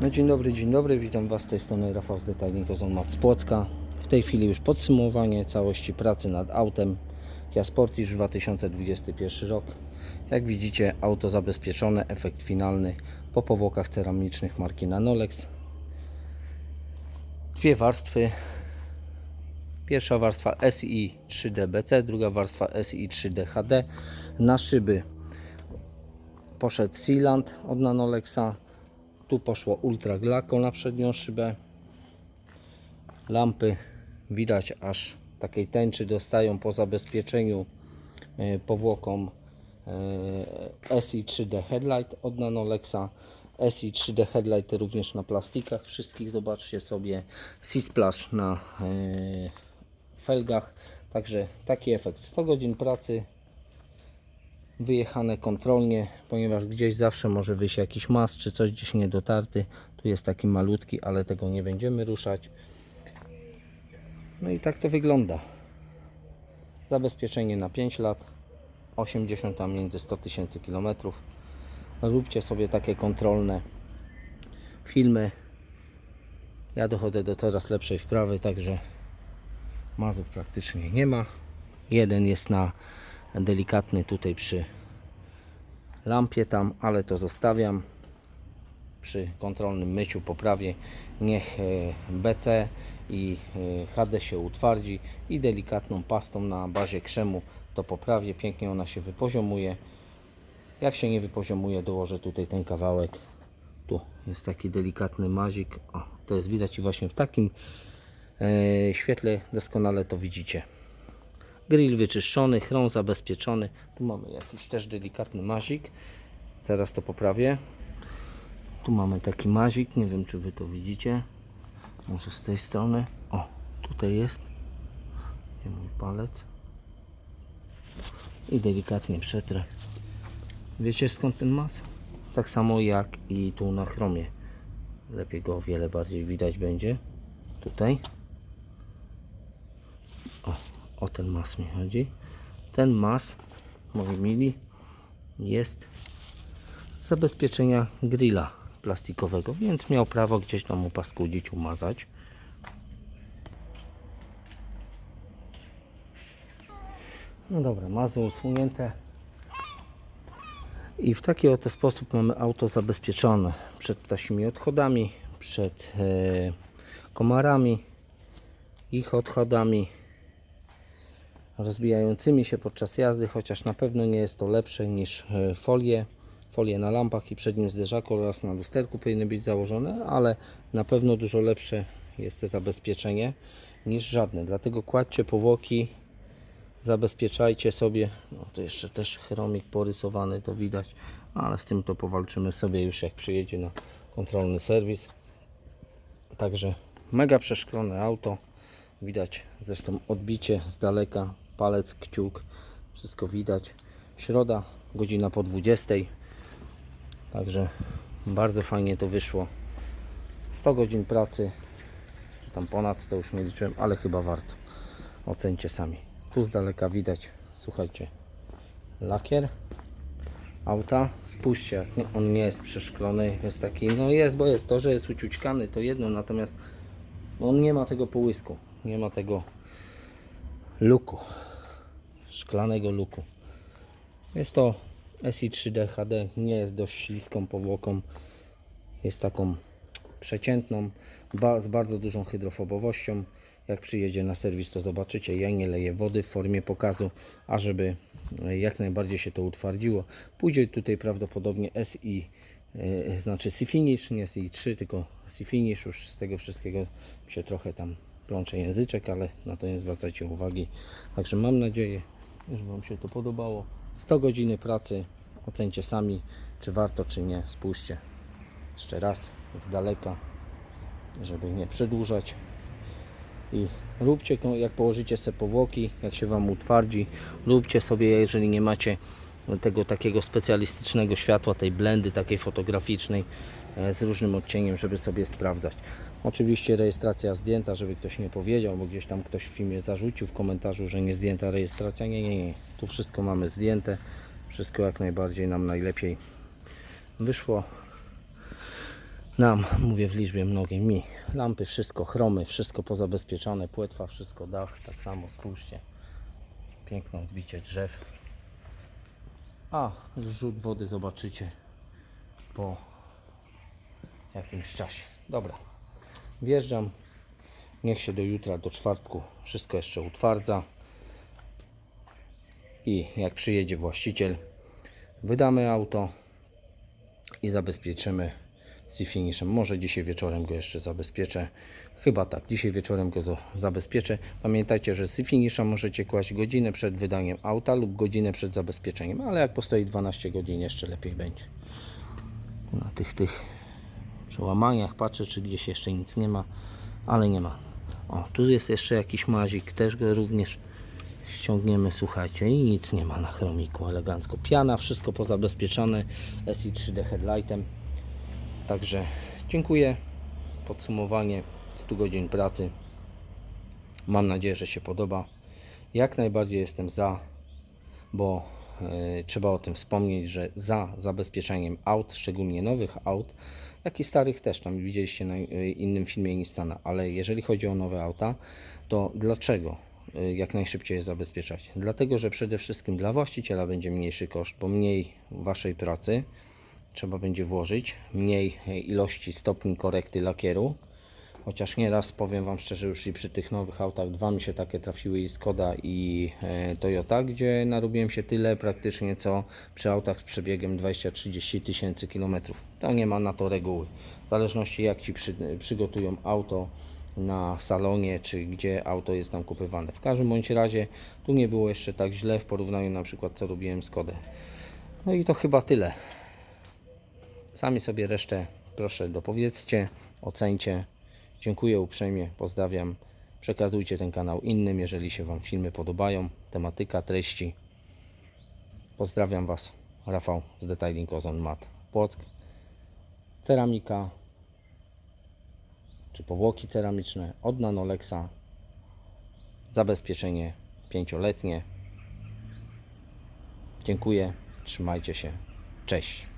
No dzień dobry, dzień dobry, witam Was z tej strony Rafał z Detailing Ozon Mat z Płocka. W tej chwili już podsumowanie całości pracy nad autem Kia Sportage 2021 rok. Jak widzicie auto zabezpieczone, efekt finalny po powłokach ceramicznych marki Nanolex. Dwie warstwy. Pierwsza warstwa SI 3DBC, druga warstwa SI 3DHD. Na szyby poszedł sealant od Nanolexa. Tu poszło Ultra Glaco na przednią szybę. Lampy widać aż takiej tęczy dostają po zabezpieczeniu e, powłoką e, SI3D Headlight od Nanolexa. SI3D Headlight również na plastikach wszystkich. Zobaczcie sobie C-Splash na e, felgach. Także taki efekt. 100 godzin pracy wyjechane kontrolnie, ponieważ gdzieś zawsze może wyjść jakiś mas czy coś gdzieś niedotarty. Tu jest taki malutki, ale tego nie będziemy ruszać. No i tak to wygląda. Zabezpieczenie na 5 lat, 80 tam między 100 tysięcy kilometrów. Róbcie sobie takie kontrolne filmy. Ja dochodzę do coraz lepszej wprawy, także mazów praktycznie nie ma. Jeden jest na delikatny tutaj przy lampie tam, ale to zostawiam. Przy kontrolnym myciu poprawię niech e, BC i e, HD się utwardzi i delikatną pastą na bazie krzemu to poprawię, pięknie ona się wypoziomuje. Jak się nie wypoziomuje dołożę tutaj ten kawałek. Tu jest taki delikatny mazik. O, to jest widać i właśnie w takim e, świetle doskonale to widzicie Grill wyczyszczony, chrom zabezpieczony. Tu mamy jakiś też delikatny mazik. Teraz to poprawię. Tu mamy taki mazik, nie wiem czy wy to widzicie. Może z tej strony. O, tutaj jest. Gdzie mój palec. I delikatnie przetrę. Wiecie skąd ten mas? Tak samo jak i tu na chromie. Lepiej go o wiele bardziej widać będzie. Tutaj. O, ten mas mi chodzi. Ten mas, moi mili, jest z zabezpieczenia grilla plastikowego, więc miał prawo gdzieś tam upaskudzić, umazać. No dobra, mazy usunięte. I w taki oto sposób mamy auto zabezpieczone przed ptasimi odchodami, przed e, komarami, ich odchodami, rozbijającymi się podczas jazdy, chociaż na pewno nie jest to lepsze niż e, folie. Folie na lampach i przednim zderzaku oraz na lusterku powinny być założone, ale na pewno dużo lepsze jest to zabezpieczenie niż żadne. Dlatego kładźcie powłoki, zabezpieczajcie sobie. No to jeszcze też chromik porysowany, to widać, ale z tym to powalczymy sobie już jak przyjedzie na kontrolny serwis. Także mega przeszklone auto. Widać zresztą odbicie z daleka, palec, kciuk, wszystko widać. Środa, godzina po 20. Także bardzo fajnie to wyszło. 100 godzin pracy, czy tam ponad 100 już nie liczyłem, ale chyba warto. Ocencie sami. Tu z daleka widać, słuchajcie, lakier auta. Spójrzcie, jak on nie jest przeszklony, jest taki, no jest, bo jest. To, że jest uciućkany to jedno, natomiast on nie ma tego połysku, nie ma tego luku, szklanego luku. Jest to SI3D HD, nie jest dość śliską powłoką, jest taką przeciętną, ba, z bardzo dużą hydrofobowością. Jak przyjedzie na serwis, to zobaczycie, ja nie leję wody w formie pokazu, a żeby e, jak najbardziej się to utwardziło. Pójdzie tutaj prawdopodobnie SI, e, znaczy C-Finish, nie SI3, tylko C-Finish, już z tego wszystkiego się trochę tam plącze języczek, ale na to nie zwracajcie uwagi. Także mam nadzieję, że Wam się to podobało. 100 godziny pracy, ocencie sami, czy warto, czy nie. Spójrzcie jeszcze raz z daleka, żeby nie przedłużać. I róbcie, jak położycie sobie powłoki, jak się Wam utwardzi, róbcie sobie, jeżeli nie macie tego takiego specjalistycznego światła, tej blendy takiej fotograficznej z różnym odcieniem, żeby sobie sprawdzać. Oczywiście rejestracja zdjęta, żeby ktoś nie powiedział, bo gdzieś tam ktoś w filmie zarzucił w komentarzu, że nie zdjęta rejestracja. Nie, nie, nie. Tu wszystko mamy zdjęte. Wszystko jak najbardziej nam najlepiej wyszło. nam, mówię w liczbie mnogiej, mi. Lampy, wszystko, chromy, wszystko pozabezpieczone, płetwa, wszystko, dach, tak samo, spójrzcie. Piękne odbicie drzew. A rzut wody zobaczycie po jakimś czasie. Dobra, wjeżdżam. Niech się do jutra, do czwartku wszystko jeszcze utwardza. I jak przyjedzie właściciel, wydamy auto i zabezpieczymy z finishem. Może dzisiaj wieczorem go jeszcze zabezpieczę. Chyba tak, dzisiaj wieczorem go zabezpieczę. Pamiętajcie, że z finisha możecie kłaść godzinę przed wydaniem auta lub godzinę przed zabezpieczeniem, ale jak postoi 12 godzin jeszcze lepiej będzie. Na tych tych przełamaniach patrzę, czy gdzieś jeszcze nic nie ma, ale nie ma. O, tu jest jeszcze jakiś mazik, też go również ściągniemy, słuchajcie, i nic nie ma na chromiku, elegancko. Piana, wszystko pozabezpieczone, SI 3D headlightem. Także dziękuję. Podsumowanie 100 godzin pracy. Mam nadzieję, że się podoba. Jak najbardziej jestem za, bo e, trzeba o tym wspomnieć, że za zabezpieczeniem aut, szczególnie nowych aut, jak i starych też, tam widzieliście na e, innym filmie Nissana, ale jeżeli chodzi o nowe auta, to dlaczego e, jak najszybciej je zabezpieczać? Dlatego, że przede wszystkim dla właściciela będzie mniejszy koszt, bo mniej waszej pracy trzeba będzie włożyć, mniej e, ilości stopni korekty lakieru, Chociaż nieraz powiem Wam szczerze, już i przy tych nowych autach dwa mi się takie trafiły i Skoda i e, Toyota, gdzie narobiłem się tyle praktycznie co przy autach z przebiegiem 20-30 tysięcy kilometrów. To nie ma na to reguły. W zależności jak Ci przy, przygotują auto na salonie, czy gdzie auto jest tam kupywane. W każdym bądź razie tu nie było jeszcze tak źle w porównaniu na przykład co robiłem Skodę. No i to chyba tyle. Sami sobie resztę proszę dopowiedzcie, ocencie. Dziękuję uprzejmie, pozdrawiam. Przekazujcie ten kanał innym, jeżeli się Wam filmy podobają, tematyka, treści. Pozdrawiam Was, Rafał z Detailing Ozon Mat Płock. Ceramika, czy powłoki ceramiczne od Nanolexa. Zabezpieczenie pięcioletnie. Dziękuję, trzymajcie się. Cześć.